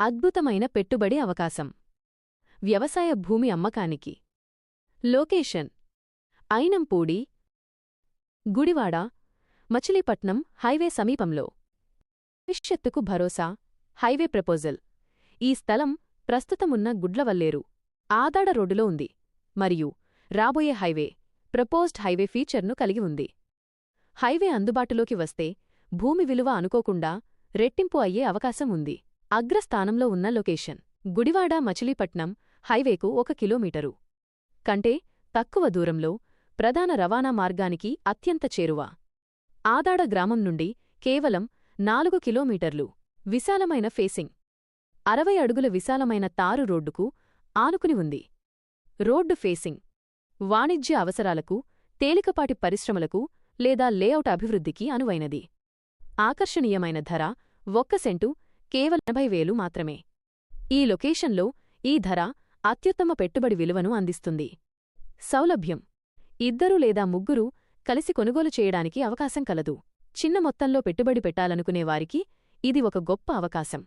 అద్భుతమైన పెట్టుబడి అవకాశం. వ్యవసాయ భూమి అమ్మకానికి. లొకేషన్. ఐనంపూడి. గుడివాడ మచిలీపట్నం హైవే సమీపంలో. భవిష్యత్తుకు భరోసా హైవే ప్రపోజల్. ఈ స్థలం ప్రస్తుతమున్న గుడ్లవల్లేరు ఆదాడ రోడ్డులో ఉంది. మరియు రాబోయే హైవే ప్రపోజ్డ్ హైవే ఫీచర్ను కలిగి ఉంది. హైవే అందుబాటులోకి వస్తే భూమి విలువ అనుకోకుండా రెట్టింపు అయ్యే అవకాశం ఉంది. అగ్రస్థానంలో ఉన్న లొకేషన్. గుడివాడ మచిలీపట్నం హైవేకు ఒక కిలోమీటరు. కంటే తక్కువ దూరంలో ప్రధాన రవాణా మార్గానికి అత్యంత చేరువ. ఆదాడ గ్రామం నుండి కేవలం నాలుగు కిలోమీటర్లు. విశాలమైన ఫేసింగ్. అరవై అడుగుల విశాలమైన తారు రోడ్డుకు ఆనుకుని ఉంది. Road facing. వాణిజ్య అవసరాలకు తేలికపాటి పరిశ్రమలకు లేదా లేఅవుట్ అభివృద్ధికి అనువైనది. ఆకర్షణీయమైన ధర ఒక్క సెంటు కేవలం ఎనభై వేలు మాత్రమే. ఈ లొకేషన్లో ఈ ధర అత్యుత్తమ పెట్టుబడి విలువను అందిస్తుంది. సౌలభ్యం. ఇద్దరు లేదా ముగ్గురు కలిసి కొనుగోలు చేయడానికి అవకాశం కలదు. చిన్న మొత్తంలో పెట్టుబడి పెట్టాలనుకునే వారికి ఇది ఒక గొప్ప అవకాశం.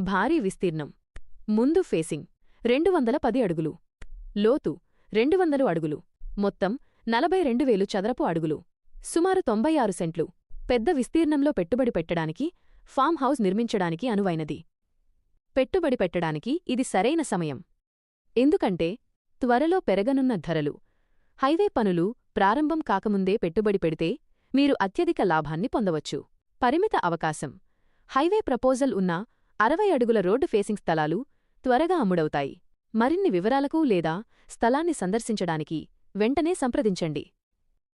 భారీ విస్తీర్ణం. ముందు ఫేసింగ్. రెండు వందల పది అడుగులు. లోతు. రెండు వందలు అడుగులు. మొత్తం నలభై రెండు వేలు చదరపు అడుగులు. సుమారు తొంభై ఆరు సెంట్లు. పెద్ద విస్తీర్ణంలో పెట్టుబడి పెట్టడానికి ఫామ్ హౌస్ నిర్మించడానికి అనువైనది. పెట్టుబడి పెట్టడానికి ఇది సరైన సమయం. ఎందుకంటే త్వరలో పెరగనున్న ధరలు హైవే పనులు ప్రారంభం కాకముందే పెట్టుబడి పెడితే మీరు అత్యధిక లాభాన్ని పొందవచ్చు. పరిమిత అవకాశం హైవే ప్రపోజల్ ఉన్న అరవై అడుగుల రోడ్డు ఫేసింగ్ స్థలాలు త్వరగా అమ్ముడవుతాయి. మరిన్ని వివరాలకు లేదా స్థలాన్ని సందర్శించడానికి వెంటనే సంప్రదించండి.